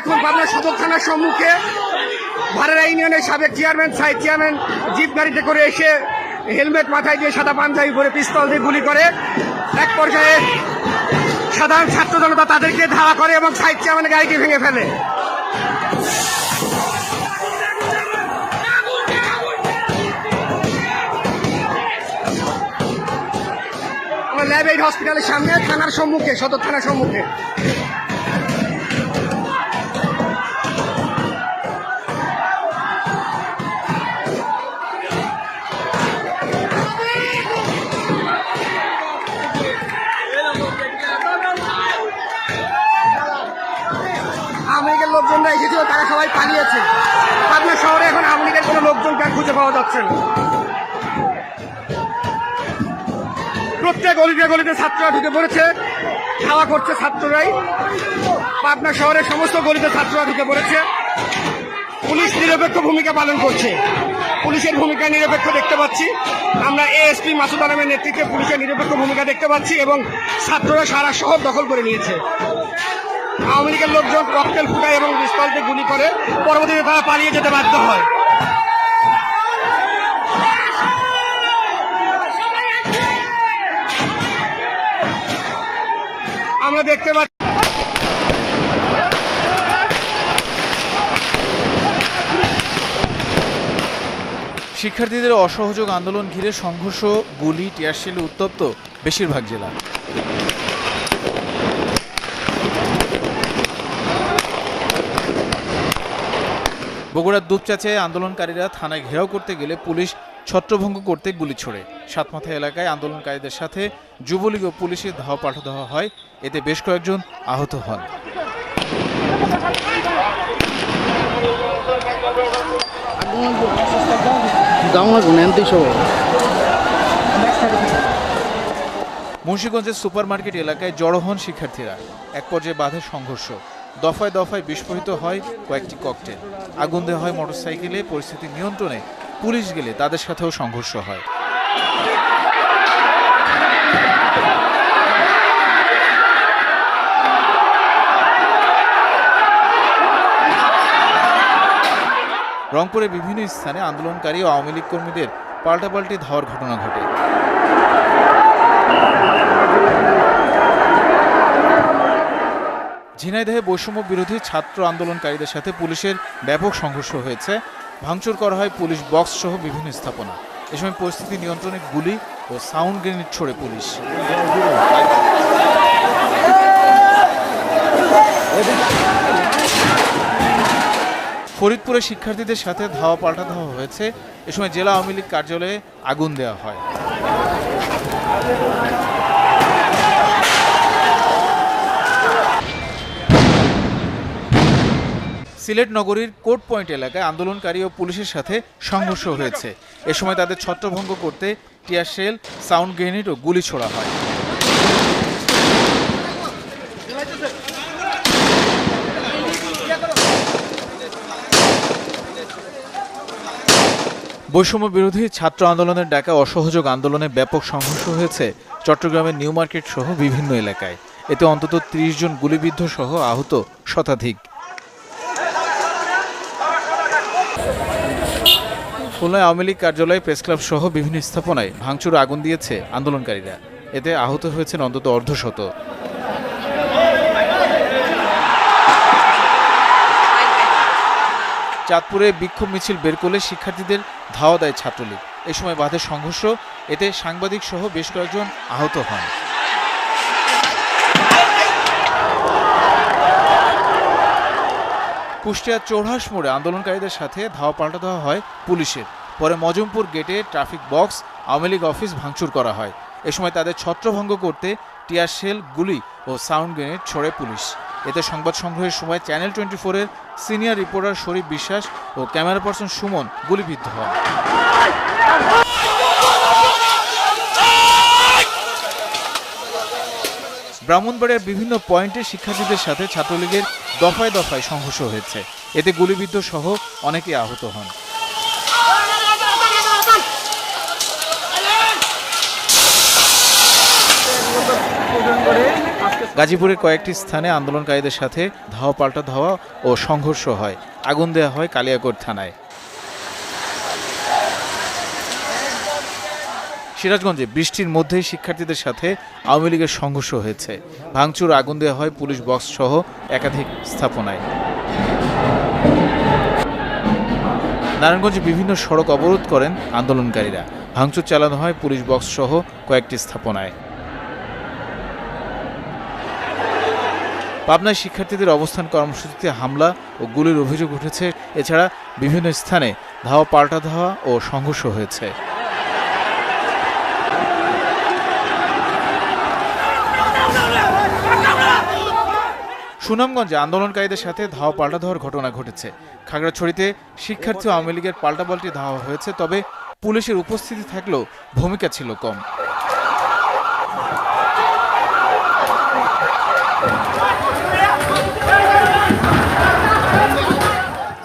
এখন পাবনা সদর থানার সম্মুখে ভারেরা ইউনিয়নের সাবেক চেয়ারম্যান, সাইড চেয়ারম্যান জিপ গাড়িতে করে এসে হেলমেট মাথায় দিয়ে সাদা পাঞ্জাবি পরে পিস্তল দিয়ে গুলি করে। এক পর্যায়ে সাধারণ ছাত্র জনতা তাদেরকে ধাওয়া করে এবং সাইড চেয়ারম্যানের গাড়িটি ভেঙে ফেলে। আমরা ল্যাব এইড হসপিটালের সামনে, থানার সম্মুখে, সদর থানার সম্মুখে। লোকজনরা এসেছিল তারা সবাই পালিয়েছে। পাবনা শহরে এখন আওয়ামী লীগের কোনো লোকজনকে খুঁজে পাওয়া যাচ্ছে না। প্রত্যেক গলিতে গলিতে ছাত্ররা ঢুকে পড়েছে খাওয়া করছে ছাত্ররাই। পাবনা শহরের সমস্ত গলিতে ছাত্ররা ঢুকে পড়েছে। পুলিশ নিরপেক্ষ ভূমিকা পালন করছে। পুলিশের ভূমিকা নিরপেক্ষ দেখতে পাচ্ছি। আমরা এএসপি মাসুদ আলমের নেতৃত্বে পুলিশের নিরপেক্ষ ভূমিকা দেখতে পাচ্ছি এবং ছাত্ররা সারা শহর দখল করে নিয়েছে। আওয়ামী লীগের লোকজন ককটেল ফুটায় এবং পিস্তলতে গুলি করে পরবর্তীতে তারা পালিয়ে যেতে বাধ্য হয়। আমরা দেখতে পাচ্ছি শিক্ষার্থীদের অসহযোগ আন্দোলন ঘিরে সংঘর্ষ, গুলি টিয়ারশিলে উত্তপ্ত বেশিরভাগ জেলা। বগুড়ার দুপচাচে আন্দোলনকারীরা থানায় ঘেরাও করতে গেলে পুলিশ ছত্রভঙ্গ করতে গুলি ছোড়ে। সাতমাথা এলাকায় আন্দোলনকারীদের সাথে যুবলীগ ও পুলিশের ধাওয়া পাঠা দেওয়া হয়। এতে বেশ কয়েকজন আহত হন। মুন্সীগঞ্জের মুন্সিগঞ্জের সুপারমার্কেট এলাকায় জড়ো হন শিক্ষার্থীরা। এক পর্যায়ে বাধে সংঘর্ষ। দফায় দফায় বিস্ফোরিত হয় কয়েকটি ককটেল। আগুন দেওয়া হয় মোটরসাইকেলে, পরিস্থিতি নিয়ন্ত্রণে পুলিশ গেলে তাদের সাথেও সংঘর্ষ হয়। রংপুরে বিভিন্ন স্থানে আন্দোলনকারী ও আওয়ামী লীগ কর্মীদের পাল্টাপাল্টি ধাওয়ার ঘটনা ঘটে। ঝিনাইদহে বৈষম্য বিরোধী ছাত্র আন্দোলনকারীদের সাথে পুলিশের ব্যাপক সংঘর্ষ হয়েছে। ভাঙচুর করা হয় পুলিশ বক্স সহ বিভিন্ন স্থাপনা। এ সময় পরিস্থিতি নিয়ন্ত্রণে গুলি ও সাউন্ড গ্রেনেড ছোড়ে পুলিশ। ফরিদপুরে শিক্ষার্থীদের সাথে ধাওয়া পাল্টা ধাওয়া হয়েছে। এ সময় জেলা আওয়ামী লীগ কার্যালয়ে আগুন দেওয়া হয়। সিলেট নগরীর কোর্ট পয়েন্ট এলাকায় আন্দোলনকারী ও পুলিশের সাথে সংঘর্ষ হয়েছে। এ সময় তাদের ছত্রভঙ্গ করতে টিয়ার শেল, সাউন্ড গ্রেনেড ও গুলি ছোড়া হয়। বৈষম্য বিরোধী ছাত্র আন্দোলনের ডাকা অসহযোগ আন্দোলনে ব্যাপক সংঘর্ষ হয়েছে চট্টগ্রামের নিউ মার্কেট সহ বিভিন্ন এলাকায়। এতে অন্তত ত্রিশ জন গুলিবিদ্ধ সহ আহত শতাধিক। খুলনায় আওয়ামী লীগ কার্যালয় প্রেস ক্লাব সহ বিভিন্ন স্থাপনায় ভাঙচুর আগুন দিয়েছে আন্দোলনকারীরা। এতে আহত হয়েছেন অন্তত অর্ধশত। চাঁদপুরে বিক্ষোভ মিছিল বের করলে শিক্ষার্থীদের ধাওয়া দেয় ছাত্রলীগ। এ সময় বাধে সংঘর্ষ, এতে সাংবাদিক সহ বেশ কয়েকজন আহত হন। কুষ্টিয়ার চৌড়াস মোড়ে আন্দোলনকারীদের সাথে ধাওয়া পাল্টা দেওয়া হয় পুলিশের। পরে মজমপুর গেটে traffic box, Awami League office ভাঙচুর করা হয়। এ সময় তাদের ছত্রভঙ্গ করতে টিয়ার শেল, গুলি ও সাউন্ড গ্রেনেড ছড়ে পুলিশ। এতে সংবাদ সংগ্রহের সময় চ্যানেল টোয়েন্টি ফোরের সিনিয়র রিপোর্টার শরীফ বিশ্বাস ও ক্যামেরা পার্সন সুমন গুলিবিদ্ধ হন। ব্রাহ্মণবাড়িয়ার বিভিন্ন পয়েন্টে শিক্ষার্থীদের সাথে ছাত্রলীগের দফায় দফায় সংঘর্ষ হয়েছে। এতে গুলিবিদ্ধ সহ অনেকে আহত হন। গাজীপুরের কয়েকটি স্থানে আন্দোলনকারীদের সাথে ধাওয়া পাল্টা ধাওয়া ও সংঘর্ষ হয়। আগুন দেওয়া হয় কালিয়াকোট থানায়। সিরাজগঞ্জে বৃষ্টির মধ্যেই শিক্ষার্থীদের সাথে আওয়ামী লীগের সংঘর্ষ হয়েছে। ভাঙচুর, আগুন দেওয়া হয় পুলিশ বক্স সহ একাধিক স্থাপনায়। নারায়ণগঞ্জে বিভিন্ন সড়ক অবরোধ করেন আন্দোলনকারীরা। ভাঙচুর চালানো হয় পুলিশ বক্স সহ কয়েকটি স্থাপনায়। পাবনায় শিক্ষার্থীদের অবস্থান কর্মসূচিতে হামলা ও গুলির অভিযোগ উঠেছে। এছাড়া বিভিন্ন স্থানে ধাওয়া, পাল্টা ধাওয়া ও সংঘর্ষ হয়েছে। সুনামগঞ্জে আন্দোলনকারীদের সাথে ধাওয়া পাল্টা ধাওয়ার ঘটনা ঘটেছে। খাগড়াছড়িতে শিক্ষার্থী আওয়ামী লীগের পাল্টাপাল্টি ধাওয়া হয়েছে, তবে পুলিশের উপস্থিতি থাকলেও ভূমিকা ছিল কম।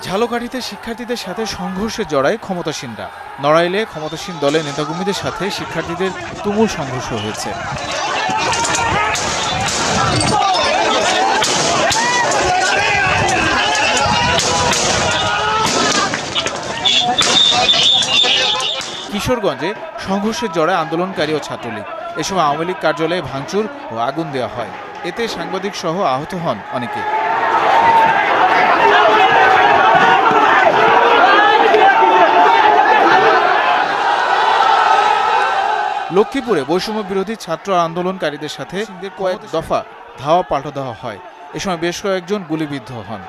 ঝালকাঠিতে শিক্ষার্থীদের সাথে সংঘর্ষে জড়ায় ক্ষমতাসীনরা। নড়াইলে ক্ষমতাসীন দলের নেতাকর্মীদের সাথে শিক্ষার্থীদের তুমুল সংঘর্ষ হয়েছে। কিশোরগঞ্জে সংঘর্ষের জড়ায় আন্দোলনকারী ও ছাত্রলীগ। এ সময় আওয়ামী লীগ কার্যালয়ে ভাঙচুর ও আগুন দেওয়া হয়। এতে সাংবাদিক সহ আহত হন অনেকে। লক্ষ্মীপুরে বৈষম্য বিরোধী ছাত্র আন্দোলনকারীদের সাথে কয়েক দফা ধাওয়া পাল্টা দেওয়া হয়। এ সময় বেশ কয়েকজন গুলিবিদ্ধ হন।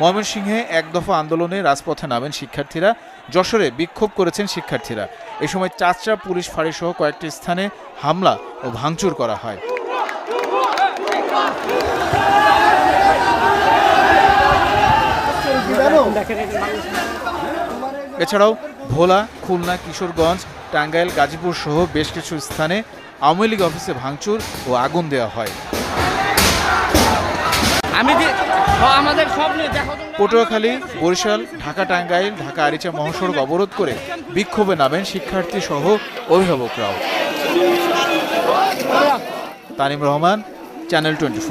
ময়মনসিংহে এক দফা আন্দোলনে রাজপথে নামেন শিক্ষার্থীরা। যশোরে বিক্ষোভ করেছেন শিক্ষার্থীরা। এ সময় চাচরা পুলিশ ফাঁড়ি সহ কয়েকটি স্থানে হামলা ও ভাঙচুর করা হয়। এছাড়াও ভোলা, খুলনা, কিশোরগঞ্জ, টাঙ্গাইল, গাজীপুর সহ বেশ কিছু স্থানে আওয়ামী লীগ অফিসে ভাঙচুর ও আগুন দেওয়া হয়। পটুয়াখালী, বরিশাল, ঢাকা টাঙ্গাইল, ঢাকা আরিচা, মহাসড়ক অবরোধ করে বিক্ষোভে নামেন শিক্ষার্থী সহ অভিভাবকরাও। Tanim Rahman, channel twenty